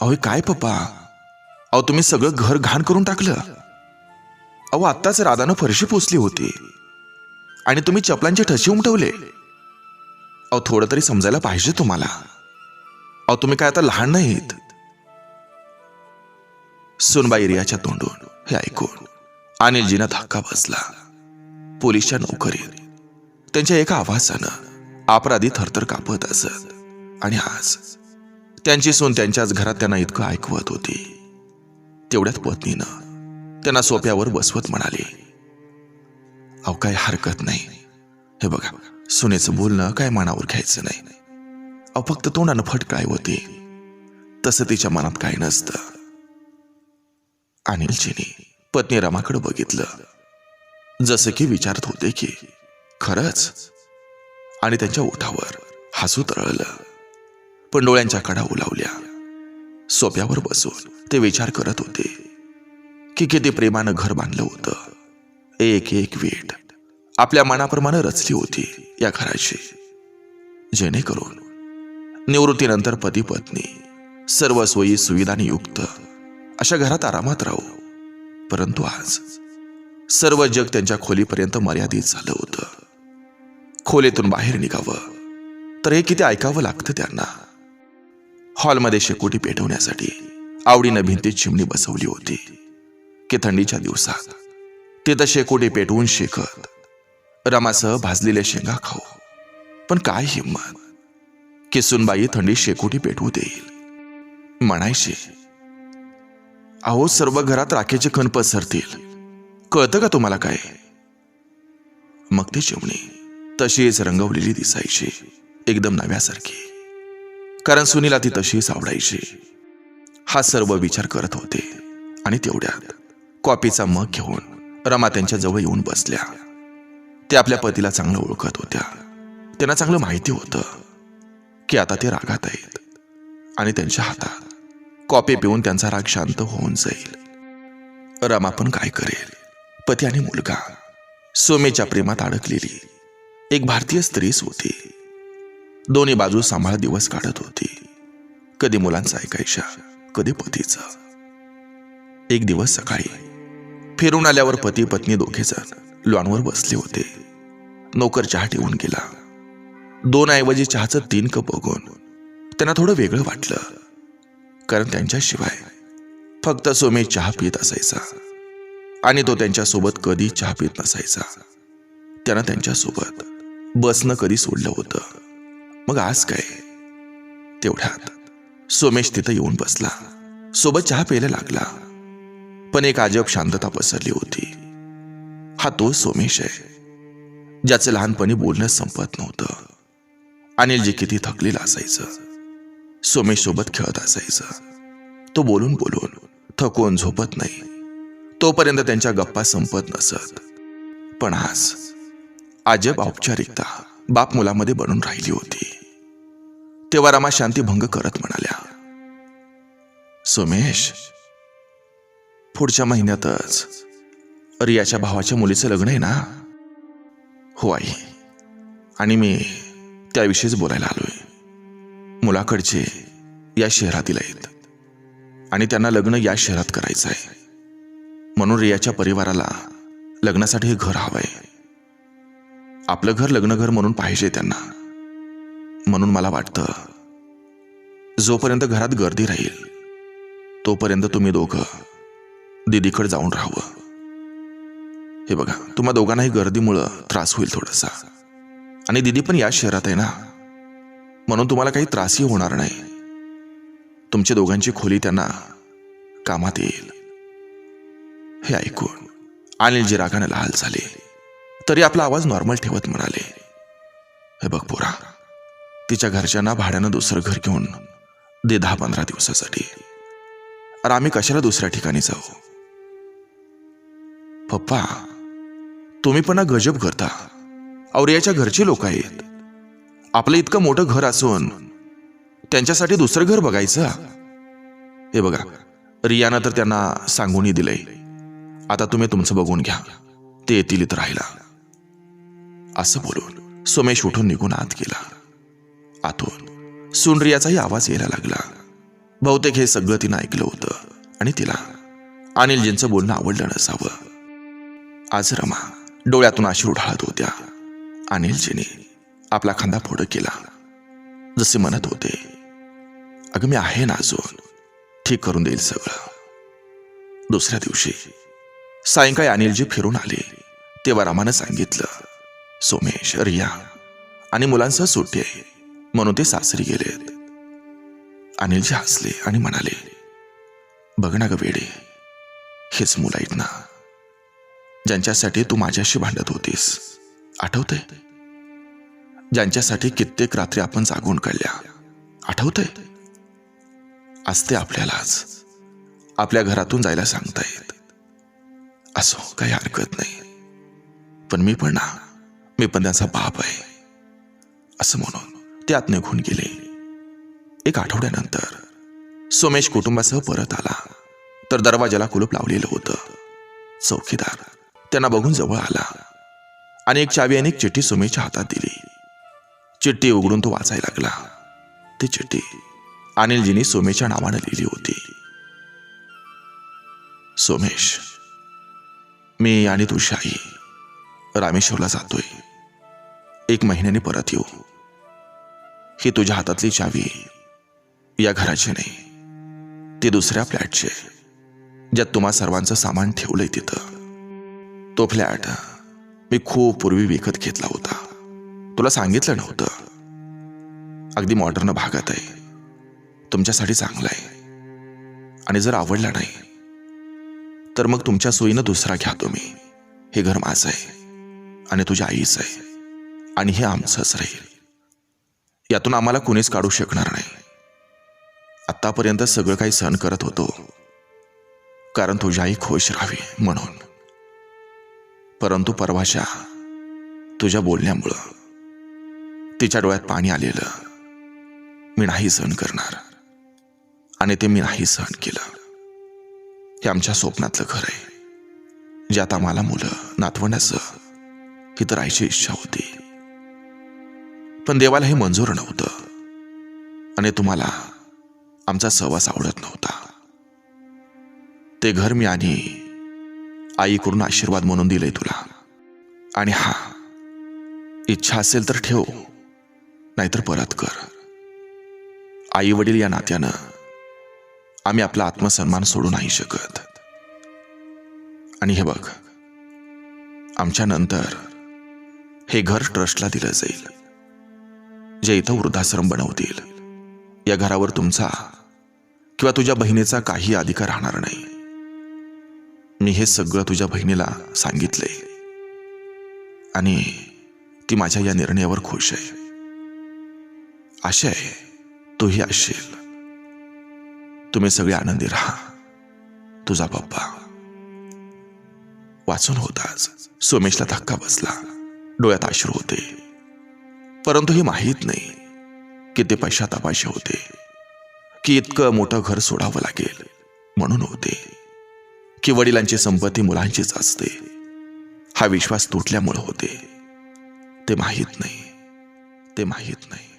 अहो काय पप्पा? अहो तुम्ही सगळं घर घाण करून टाकलं. अहो आत्ताच राधानं फरशी पोचली होती. आणि तुम्ही चपलांचे ठसे उमटवले. अहो थोडं तरी समजायला पाहिजे तुम्हाला. अहो तुम्ही काय आता लहान नाहीत? सुनबाई रियाच्या तोंडून हे ऐकून अनिलजीनं धक्का बसला. पोलीसच्या नोकरीत. त्यांच्या एका आवाजानं अपराधी थरथर कापत असत. आणि आज त्यांची सून त्यांच्याच घरात त्यांना इतकं ऐकवत होती. तेवढ्यात पत्नीनं त्यांना सोप्यावर बसवत म्हणाली अहो काय हरकत नाही. हे बघा सुनेचं बोलणं काय मनावर घ्यायचं नाही. अहो फक्त तोंडानं फटकाय होती. तसं तिच्या मनात काय नसतं. अनिलजीने पत्नी रमाकडे बघितलं. जसं की विचारत होते की खरंच? आणि त्यांच्या ओठावर हसू तळलं पण डोळ्यांच्या कडा उलावल्या सोप्यावर बसून ते विचार करत होते की किती प्रेमानं घर बांधलं होतं. एक एक वीट आपल्या मनाप्रमाणे रचली होती या घराची. जेणेकरून निवृत्तीनंतर पती पत्नी सर्व सोयी सुविधांनी युक्त अशा घरात आरामात राहू. परंतु आज सर्व जग त्यांच्या खोलीपर्यंत मर्यादित झालं होतं. खोलीतून बाहेर निघावं तर हे किती ऐकावं लागतं त्यांना. हॉलमध्ये शेकोटी पेटवण्यासाठी आवडीनं भिंतीत चिमणी बसवली होती. की थंडीच्या दिवसात तिथं शेकोटी पेटवून शेकत रमासह भाजलेल्या शेंगा खाऊ. पण काय हिंमत? किसूनबाई थंडी शेकोटी पेटवू देईल. म्हणायची अहो सर्व घरात राखेचे खण पसरतील. कळतं का तुम्हाला काय? मग ती चिमणी तशीच रंगवलेली दिसायची एकदम नव्यासारखी. कारण सुनीला ती तशीच आवडायची हा सर्व विचार करत होते. आणि तेवढ्यात कॉपीचा मग घेऊन रमा त्यांच्या जवळ येऊन बसल्या. ते आपल्या पतीला चांगलं ओळखत होत्या. त्यांना चांगलं माहिती होतं की आता ते रागात आहेत. आणि त्यांच्या हातात कॉपी पिऊन त्यांचा राग शांत होऊन जाईल. रमा पण काय करेल? पती आणि मुलगा. सोमेच्या प्रेमात अडकलेली. एक भारतीय स्त्रीच होती. दोन्ही बाजू सांभाळ दिवस काढत होती. कधी मुलांचं ऐकायच्या कधी पतीचं. एक दिवस सकाळी फिरून आल्यावर पती पत्नी दोघे जण लॉनवर बसले होते. नोकर चहा ठेवून गेला. दोन ऐवजी चहाचं तीन कप बघून त्यांना थोडं वेगळं वाटलं. कारण त्यांच्याशिवाय फक्त सोमे चहा पित असायचा. आणि तो त्यांच्यासोबत कधी चहा पित नसायचा. त्यानं त्यांच्यासोबत बसणं कधी सोडलं होतं. मग आज काय? तेवढ्यात सोमेश तिथं येऊन बसला. सोबत चहा प्यायला लागला. पण एक अजब शांतता पसरली होती. हा तो सोमेश आहे. ज्याचं लहानपणी बोलणं संपत नव्हतं. अनिल जे किती थकलेलं असायचं. सोमेश सोबत खेळत असायचं. तो बोलून बोलून थकून झोपत नाही. तोपर्यंत त्यांच्या गप्पा संपत नसत. पण आज अजब औपचारिकता बाप मुलामध्ये बनून राहिली होती. तेव्हा रमा शांतीभंग करत म्हणाल्या सोमेश पुढच्या महिन्यातच रियाच्या भावाच्या मुलीचं लग्न आहे ना? हो आई. आणि मी त्याविषयीच बोलायला आलोय. मुलाकडचे या शहरातील आहेत. आणि त्यांना लग्न या शहरात करायचं आहे. म्हणून रियाच्या परिवाराला लग्नासाठी घर घर हवंय. आपलं घर लग्नघर म्हणून पाहिजे त्यांना. म्हणून मला वाटतं. जोपर्यंत घरात गर्दी राहील तोपर्यंत तुम्ही दोघं दिदीकडे जाऊन राहावं. हे बघा तुम्हा दोघांनाही गर्दीमुळं त्रास होईल थोडासा. आणि दिदी पण या शहरात आहे ना? म्हणून तुम्हाला काही त्रासही होणार नाही. तुमच्या दोघांची खोली त्यांना कामात येईल. हे ऐकून अनिलजी रागाने लाल झाले. तरी आपला आवाज नॉर्मल ठेवत म्हणाले हे बघ पोरा तिच्या घरच्यांना भाड्यानं दुसरं घर घेऊन दे दहा पंधरा दिवसासाठी. अरे आम्ही कशाला दुसऱ्या ठिकाणी जाऊ? पप्पा तुम्ही पण गजब करता. और्याच्या घरचे लोक आहेत. आपलं इतकं मोठं घर असून त्यांच्यासाठी दुसरं घर बघायचं? हे बघा रियानं तर त्यांना सांगूनही दिलंय. आता तुम्ही तुमचं बघून घ्या. ते येतील इथं राहिला असं बोलून सोमेश उठून निघून आत गेला. आतून. सुनरियाचाही आवाज यायला लागला. बहुतेक हे सगळं तिनं ऐकलं होतं आणि तिला अनिलजींचं बोलणं आवडलं नसावं. आज रमा डोळ्यातून अश्रू ढाळत होत्या. अनिलजीने आपला खांदा फोड केला. जसे म्हणत होते अगं मी आहे ना अजून. ठीक करून देईल सगळं. दुसऱ्या दिवशी सायंकाळी अनिलजी फिरून आले. तेव्हा रामानं सांगितलं सोमेश रिया आणि मुलांसह सुट्टी आहे. म्हणून ते सासरी गेलेत. अनिलजी हसले आणि म्हणाले बघ ना ग वेडे हेच मुलं आहेत ना. ज्यांच्यासाठी तू माझ्याशी भांडत होतीस. आठवतंय? ज्यांच्यासाठी कित्येक रात्री आपण जागून काढल्या. आठवतंय? आज ते आपल्यालाच आपल्या घरातून जायला सांगतायत. असो काही हरकत नाही. पण मी पण ना मी पण त्यांचा बाप आहे. असं म्हणून त्यात निघून गेले. एक आठवड्यानंतर सोमेश कुटुंबासह परत आला. तर दरवाजाला कुलूप लावलेलं होतं. चौकीदार त्यांना बघून जवळ आला आणि एक चावी आणि एक चिठ्ठी सोमेशच्या हातात दिली. चिठ्ठी उघडून तो वाचायला लागला. ती चिठ्ठी अनिलजीनी सोमेशच्या नावानं लिहिली होती. सोमेश मी आणि तुझी आई रामेश्वरला जातोय. एक महिन्याने परत येऊ. ही तुझ्या हातातली चावी. या घराची नाही ती दुसऱ्या फ्लॅटची ज्यात तुम्हा सर्वांचं सामान ठेवलंय तिथं. तो फ्लॅट मी खूप पूर्वी विकत घेतला होता. तुला सांगितलं नव्हतं. अगदी मॉडर्न भागात आहे. तुमच्यासाठी चांगला आहे. आणि जर आवडला नाही तर मग तुमच्या सोयीनं दुसरा घ्या तुम्ही. हे घर माझं आहे. आणि तुझ्या आईचं आहे. आणि हे आमचंच राहील. यातून आम्हाला कुणीच काढू शकणार नाही. आतापर्यंत सगळं काही सहन करत होतो. कारण तुझ्याही खुश राहावी म्हणून. परंतु परवाच्या तुझ्या बोलण्यामुळं तिच्या डोळ्यात पाणी आलेलं. मी नाही सहन करणार. आणि ते मी नाही सहन केलं. हे आमच्या स्वप्नातलं घर आहे. ज्यात आम्हाला मुलं नातवण्याचं ही तर आईची इच्छा होती. पण देवाला हे मंजूर नव्हतं. आणि तुम्हाला आमचा सहवास आवडत नव्हता. ते घर मी आणि आईकडून आशीर्वाद म्हणून दिलंय तुला. आणि हा इच्छा असेल तर ठेव नाहीतर परत कर. आई वडील या नात्यानं आम्ही आपला आत्मसन्मान सोडू नाही शकत. आणि हे बघ आमच्या नंतर हे घर ट्रस्टला दिलं जाईल. जे इथं वृद्धाश्रम बनवतील. या घरावर तुमचा किंवा तुझ्या बहिणीचा काही अधिकार राहणार नाही. मी हे सगळं तुझ्या बहिणीला सांगितलंय आणि ती माझ्या या निर्णयावर खुश आहे. आशा आहे तूही असशील तुम्ही सगळे आनंदी राहा. तुझा पप्पा. वाचून होताच सोमेशला धक्का बसला. डोळ्यात अश्रू होते. परंतु हे माहीत नाही की ते पश्चातापाचे होते की इतकं मोठं घर सोडावं लागेल म्हणून होते की वडिलांची संपत्ती मुलांचीच असते. हा विश्वास तुटल्यामुळे होते. ते माहीत नाही ते माहीत नाही.